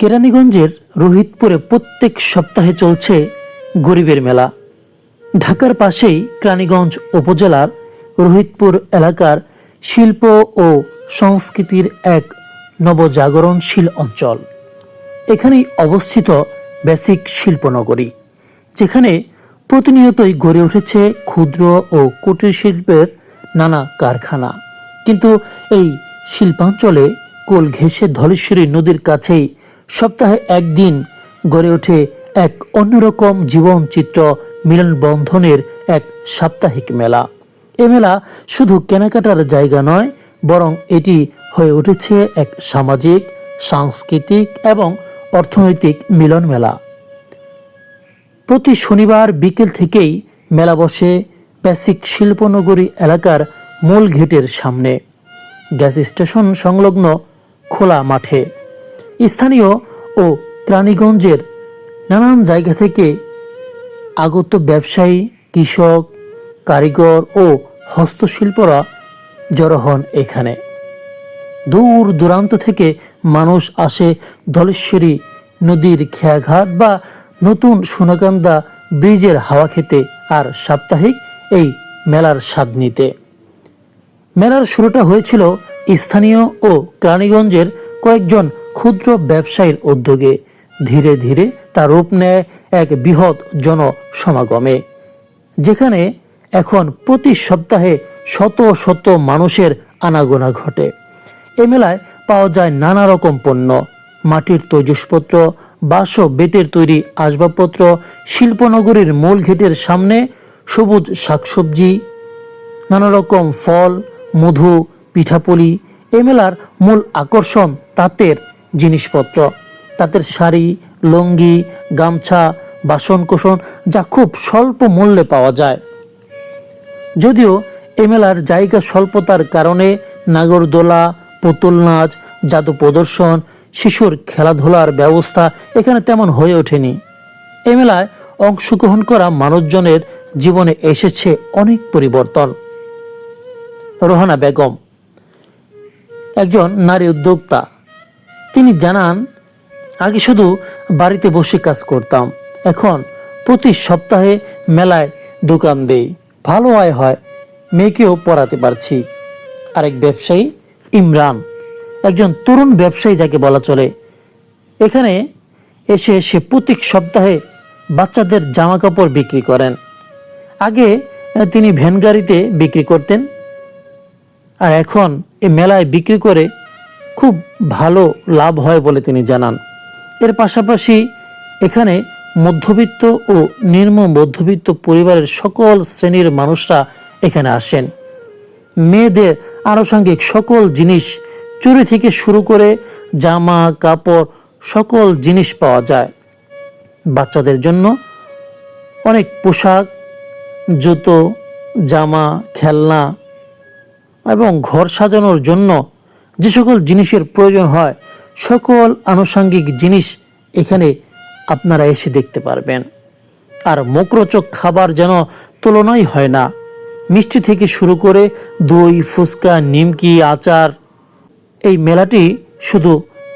কেরানীগঞ্জের রোহিতপুরে প্রত্যেক সপ্তাহে চলছে গরিবের মেলা। ঢাকার পাশেই কেরানীগঞ্জ উপজেলার রোহিতপুর এলাকার শিল্প ও সংস্কৃতির এক নবজাগরণশীল অঞ্চল। এখানেই অবস্থিত বেসিক শিল্পনগরী, যেখানে প্রতিনিয়তই গড়ে উঠেছে ক্ষুদ্র ও কুটির শিল্পের নানা কারখানা। কিন্তু এই শিল্পাঞ্চলে কোল ঘেঁষে ধলেশ্বরী নদীর কাছেই সপ্তাহে একদিন গড়ে ওঠে এক অন্যরকম জীবনচিত্র মিলনবন্ধনের এক সাপ্তাহিক মেলা। এ মেলা শুধু কেনাকাটার জায়গা নয়, বরং এটি হয়ে উঠেছে এক সামাজিক, সাংস্কৃতিক এবং অর্থনৈতিক মিলন মেলা প্রতি শনিবার বিকেল থেকেই মেলা বসে প্যাসিক শিল্পনগরী এলাকার মূল ঘেটের সামনে। গ্যাস স্টেশন সংলগ্ন খোলা মাঠে। স্থানীয় ও প্রাণীগঞ্জের নানান জায়গা থেকে আগত ব্যবসায়ী, কৃষক, কারিগর ও হস্তশিল্পরা জড়ো হন এখানে। দূর দূরান্ত থেকে মানুষ আসে ধলেশ্বরী নদীর খেয়াঘাট বা নতুন সোনাকান্দা ব্রিজের হাওয়া খেতে আর সাপ্তাহিক এই মেলার স্বাদ নিতে। মেলার শুরুটা হয়েছিল স্থানীয় ও কেরানীগঞ্জের কয়েকজন ক্ষুদ্র ব্যবসায়ীর উদ্যোগে ধীরে ধীরে তা রূপ নেয় এক বৃহৎ জনসমাগমে, যেখানে এখন প্রতি সপ্তাহে শত শত মানুষের আনাগোনা ঘটে। এ মেলায় পাওয়া যায় নানা রকম পণ্য, মাটির তৈজসপত্র, বাঁশ ও বেতের তৈরি আসবাবপত্র, শিল্পনগরীর মূল ঘেটের সামনে সবুজ শাকসবজি, নানা রকম ফল, মধু, পিঠাপুলি। এ মেলার মূল আকর্ষণ তাঁতের জিনিসপত্র। তাঁতের শাড়ি, লুঙ্গি, গামছা, বাসনকোসন যা খুব স্বল্প মূল্যে পাওয়া যায়। যদিও এ মেলার জায়গা স্বল্পতার কারণে নাগরদোলা পুতুল নাচ জাদু প্রদর্শন, শিশুর খেলাধুলার ব্যবস্থা এখানে তেমন হয়ে ওঠেনি। এ মেলায় অংশগ্রহণ করা মানুষজনের জীবনে এসেছে অনেক পরিবর্তন। রোহানা বেগম, একজন নারী উদ্যোক্তা। তিনি জানান, আগে শুধু বাড়িতে বসে কাজ করতাম, এখন প্রতি সপ্তাহে মেলায় দোকান দেই, ভালো আয় হয়, মেয়েকেও পড়াতে পারছি। আরেক ব্যবসায়ী, ইমরান, একজন তরুণ ব্যবসায়ী যাকে বলা চলে, এখানে এসে সে প্রত্যেক সপ্তাহে বাচ্চাদের জামা কাপড় বিক্রি করেন। আগে তিনি ভ্যান গাড়িতে বিক্রি করতেন, আর এখন এই মেলায় বিক্রি করে খুব ভালো লাভ হয় বলে তিনি জানান। এর পাশাপাশি এখানে মধ্যবিত্ত ও নিম্ন মধ্যবিত্ত পরিবারের সকল শ্রেণির মানুষরা এখানে আসেন। মেয়েদের আনুষঙ্গিক সকল জিনিস চুরি থেকে শুরু করে জামা, কাপড় সকল জিনিস পাওয়া যায়। বাচ্চাদের জন্য অনেক পোশাক, জুতো, জামা, খেলনা এবং ঘর সাজানোর জন্য যে সকল জিনিসের প্রয়োজন হয়, সকল আনুষঙ্গিক জিনিস এখানে আপনারা এসে দেখতে পারবেন। আর মুখরোচক খাবার যেন তুলনাই হয় না। মিষ্টি থেকে শুরু করে দই, ফুচকা, নিমকি, আচার, এই মেলাটি শুধু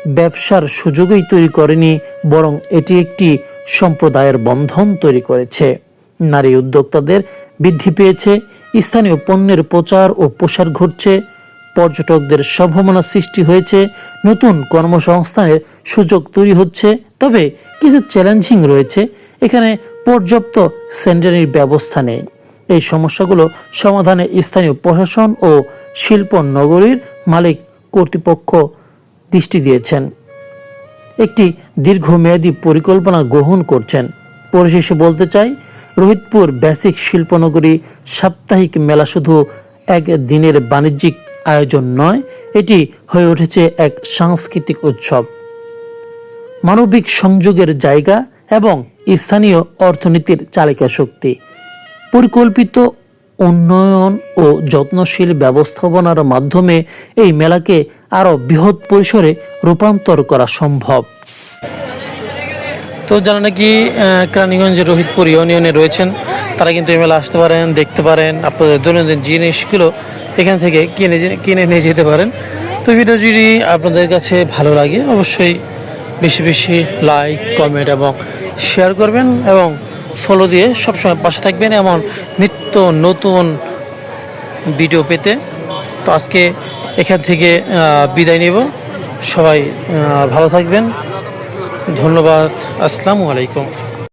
ব্যবসার সুযোগই তৈরি করেনি, বরং এটি একটি সম্প্রদায়ের বন্ধন তৈরি করেছে। নারী উদ্যোক্তাদের বৃদ্ধি পেয়েছে, স্থানীয় পণ্যের প্রচার ও প্রসার ঘটছে পর্যটকদের সম্ভাবনা সৃষ্টি হয়েছে, নতুন কর্মসংস্থানের সুযোগ তৈরি হচ্ছে, তবে কিছু চ্যালেঞ্জিং রয়েছে। এখানে পর্যাপ্ত সেন্টারের ব্যবস্থা নেই। এই সমস্যাগুলো সমাধানে স্থানীয় প্রশাসন ও শিল্প নগরীর মালিক কর্তৃপক্ষ দৃষ্টি দিয়েছেন। একটি দীর্ঘমেয়াদী পরিকল্পনা গ্রহণ করছেন। পরিশেষে বলতে চাই, রোহিতপুর বেসিক শিল্পনগরী সাপ্তাহিক মেলা শুধু এক দিনের বাণিজ্যিক আয়োজন নয়, এটি হয়ে উঠেছে এক সাংস্কৃতিক উৎসব। মানবিক সংযোগের জায়গা এবং স্থানীয় অর্থনীতির চালিকা শক্তি। পরিকল্পিত উন্নয়ন ও যত্নশীল ব্যবস্থাপনার মাধ্যমে এই মেলাকে আরও বৃহৎ পরিসরে রূপান্তর করা সম্ভব। তো যারা নাকি কেরানীগঞ্জের রোহিতপুর ইউনিয়নে রয়েছেন তারা কিন্তু এই মেলা আসতে পারেন, দেখতে পারেন আপনাদের দৈনন্দিন জিনিসগুলো এখান থেকে কিনে কিনে নিয়ে যেতে পারেন। তো ভিডিও যদি আপনাদের কাছে ভালো লাগে অবশ্যই বেশি বেশি লাইক কমেন্ট এবং শেয়ার করবেন এবং ফলো দিয়ে সবসময় পাশে থাকবেন এমন নিত্য নতুন ভিডিও পেতে। তো আজকে এখান থেকে বিদায় নেব। সবাই ভালো থাকবেন। ধন্যবাদ। আসসালামু আলাইকুম।